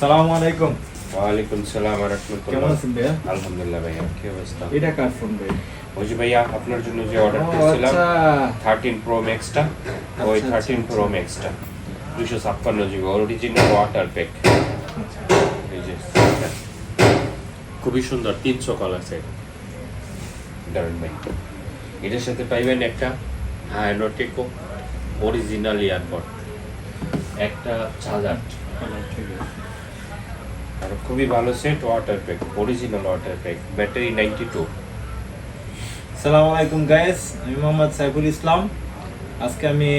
সালাম আলাইকুম ওয়ালাইকুম সালাম কেমন রহমতুল্লাহ আছেন ভাইয়া? আলহামদুলিল্লাহ ভাইয়া কি অবস্থা? এটা কার ফোন ভাই? ওই যে ভাইয়া আপনার জন্য যে অর্ডার করেছিলাম আচ্ছা। থার্টিন প্রো ম্যাক্সটা ওই আচ্ছা, থার্টিন আচ্ছা, প্রো আচ্ছা। ম্যাক্সটা দুশো ছাপ্পান্ন জিবি অরিজিনাল ওয়াটার প্যাক আচ্ছা। এই যে খুবই সুন্দর তিনশো কলার সেট দারুণ ভাই। এটার সাথে পাইবেন একটা হায়ানোটেকো অরিজিনাল ইয়ারপড একটা চার্জার ঠিক আছে। আর খুবই ভালো set water pack original water pack battery ninety two সালাম আলাইকুম গাইস আমি মোহাম্মদ সাইফুল ইসলাম। আজকে আমি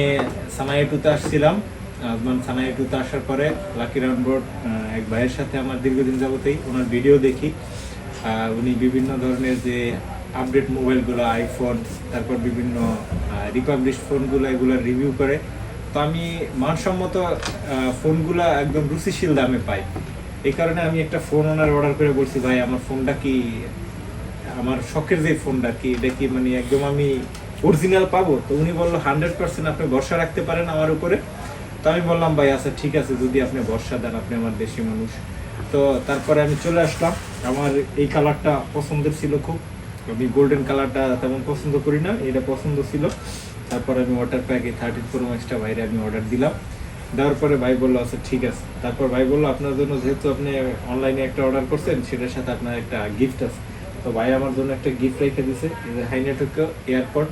সানাই টুতে আসছিলাম। আজমান সানাই টুতে আসার পরে লাকি রাউন্ড বোর্ড এক ভাইয়ের সাথে আমার দীর্ঘদিন যাবতেই ওনার ভিডিও দেখি। উনি বিভিন্ন ধরনের যে আপডেট মোবাইলগুলো আইফোন তারপর বিভিন্ন রিপাবলিশ ফোনগুলো এগুলো রিভিউ করে। তো আমি মানসম্মত ফোনগুলো একদম রুচিশীল দামে পাই। এই কারণে আমি একটা ফোন ওনার অর্ডার করে বলছি, ভাই, আমার ফোনটা কি, আমার শখের যে ফোনটা কি, এটা কি মানে একদম আমি অরিজিনাল পাবো? তো উনি বলল, হান্ড্রেড পার্সেন্ট আপনি ভরসা রাখতে পারেন আমার উপরে। তো আমি বললাম, ভাই আচ্ছা ঠিক আছে, যদি আপনি ভরসা দেন, আপনি আমার দেশি মানুষ। তো তারপরে আমি চলে আসলাম। আমার এই কালারটা পছন্দের ছিল খুব। আমি গোল্ডেন কালারটা তেমন পছন্দ করি না, এটা পছন্দ ছিল। তারপরে আমি ওয়াটার প্যাকে থার্টিন প্রো ম্যাক্সটা বাইরে আমি অর্ডার দিলাম। দেওয়ার পরে ভাই বলল আচ্ছা ঠিক আছে। তারপর ভাই বলল, আপনার জন্য যেহেতু আপনি অনলাইনে একটা অর্ডার করছেন, সেটার সাথে আপনার একটা গিফট আছে। তো ভাই আমার জন্য একটা গিফট রেখে দিছে হাইনেটক এয়ারপড,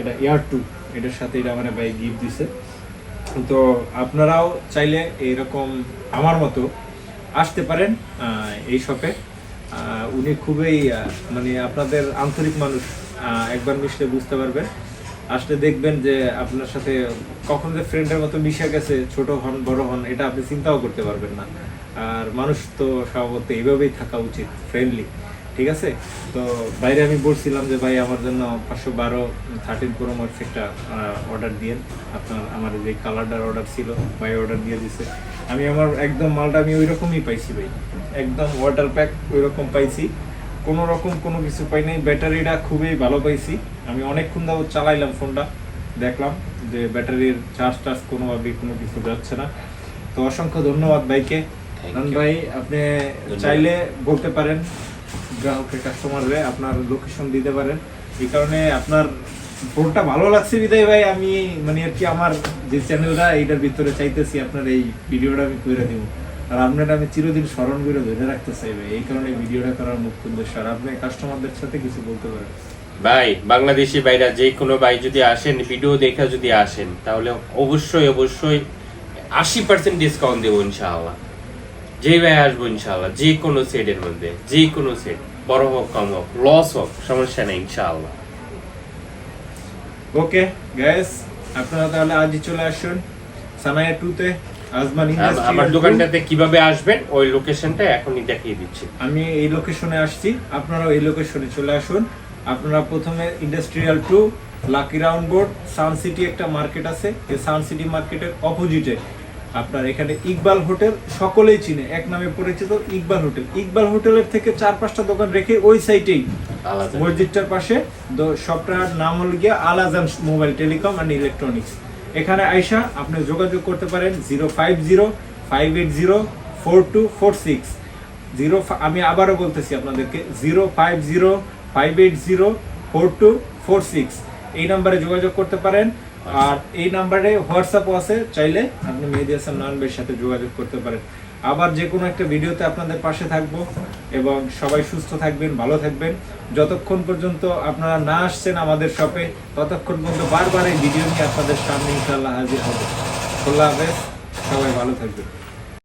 এটা এয়ার টু, এটার সাথে এটা আমার ভাই গিফট দিছে। তো আপনারাও চাইলে এইরকম আমার মতো আসতে পারেন এই শপে উনি খুবই মানে আপনাদের আন্তরিক মানুষ একবার মিশলে বুঝতে পারবেন। আসলে দেখবেন যে আপনার সাথে কখন যে ফ্রেন্ডের মতো মিশে গেছে, ছোট হন, বড় হন, এটা আপনি চিন্তাও করতে পারবেন না। আর মানুষ তো স্বভাবত এইভাবেই থাকা উচিত ফ্রেন্ডলি ঠিক আছে? তো বাইরে আমি বলছিলাম যে, ভাই, আমার জন্য পাঁচশো বারো থার্টিন প্রো মার্কস একটা অর্ডার দিয়েন। আপনার, আমার যে কালারটার অর্ডার ছিল, ভাই অর্ডার দিয়ে দিছে। আমি আমার একদম মালটা আমি ওই রকমই পাইছি, ভাই। একদম ওয়াটার প্যাক ওই রকম পাইছি। কোনো রকম কোনো কিছু পাই নাই। ব্যাটারিটা খুবই ভালো পাইছি। আমি অনেকক্ষণ যাবত চালাইলাম ফোনটা। দেখলাম যে ব্যাটারির চার্জ টার্জ কোনোভাবেই কোনো কিছু যাচ্ছে না। তো অসংখ্য ধন্যবাদ ভাইকে। কারণ ভাই আপনি চাইলে বলতে পারেন গ্রাহকের কাস্টমাররে আপনার লোকেশন দিতে পারেন। এই কারণে আপনার ফোনটা ভালো লাগছে বিদায় ভাই আমি মানে আর কি আমার যে চ্যানেলটা এইটার ভিতরে চাইতেছি আপনার এই ভিডিওটা আমি করে দেবো। আর আপনার আমি চিরদিন স্মরণ করে ধরে রাখতে চাই ভাই এই কারণে ভিডিওটা করার মুখ্য উদ্দেশ্য। আর আপনি কাস্টমারদের সাথে কিছু বলতে পারেন। ভাই বাংলাদেশি ভাইরা যে কোনো ভাই যদি আসেন ভিডিও দেখা যদি আসেন তাহলে অবশ্যই অবশ্যই আশি পার্সেন্ট ডিসকাউন্ট দেবো ইনশাআল্লাহ। যে ভাই আসব ইনশাআল্লাহ যে কোনো সেটের মধ্যে যে কোনো সেট বড় হোক কম হোক লস হোক সমস্যা নেই ইনশাআল্লাহ। ওকে গ্যাস আপনারা তাহলে আজই চলে আসুন সানায়া টুতে আজমান ইন্ডাস্ট্রি আমার দোকানটাতে কীভাবে আসবেন ওই লোকেশনটা এখনই দেখিয়ে দিচ্ছি। আমি এই লোকেশনে আসছি আপনারাও এই লোকেশনে চলে আসুন। আপনারা প্রথমে industrial two lucky round board Sun City একটা মার্কেট আছে। এই সান সিটি মার্কেটের অপোজিটে আপনার এখানে ইকবাল হোটেল সকলেই চিনে এক নামে পরিচিত ইকবাল হোটেল ইকবাল হোটেলের থেকে চার পাঁচটা দোকান রেখে ওই সাইটেই মসজিদটার পাশে। শপটার নাম হল গিয়া আলাজান মোবাইল টেলিকম অ্যান্ড ইলেকট্রনিক্স এখানে আইসা আপনি যোগাযোগ করতে পারেন zero five zero five eight zero four two four six zero আমি আবারও বলতেছি আপনাদেরকে zero five zero five eight zero four two four six এই নাম্বারে যোগাযোগ করতে পারেন। আর এই নাম্বারে হোয়াটসঅ্যাপও আছে, চাইলে আপনি মেহেদি হাসান নয়নবের সাথে যোগাযোগ করতে পারেন। আবার যে কোনো একটা ভিডিওতে আপনাদের পাশে থাকব এবং সবাই সুস্থ থাকবেন, ভালো থাকবেন। যতক্ষণ পর্যন্ত আপনারা না আসছেন আমাদের শপে, ততক্ষণ পর্যন্ত বারবার এই ভিডিও নিয়ে আপনাদের সামনে ইনশাল্লাহ হাজির হবে। খোলা হাফেজ, সবাই ভালো থাকবেন।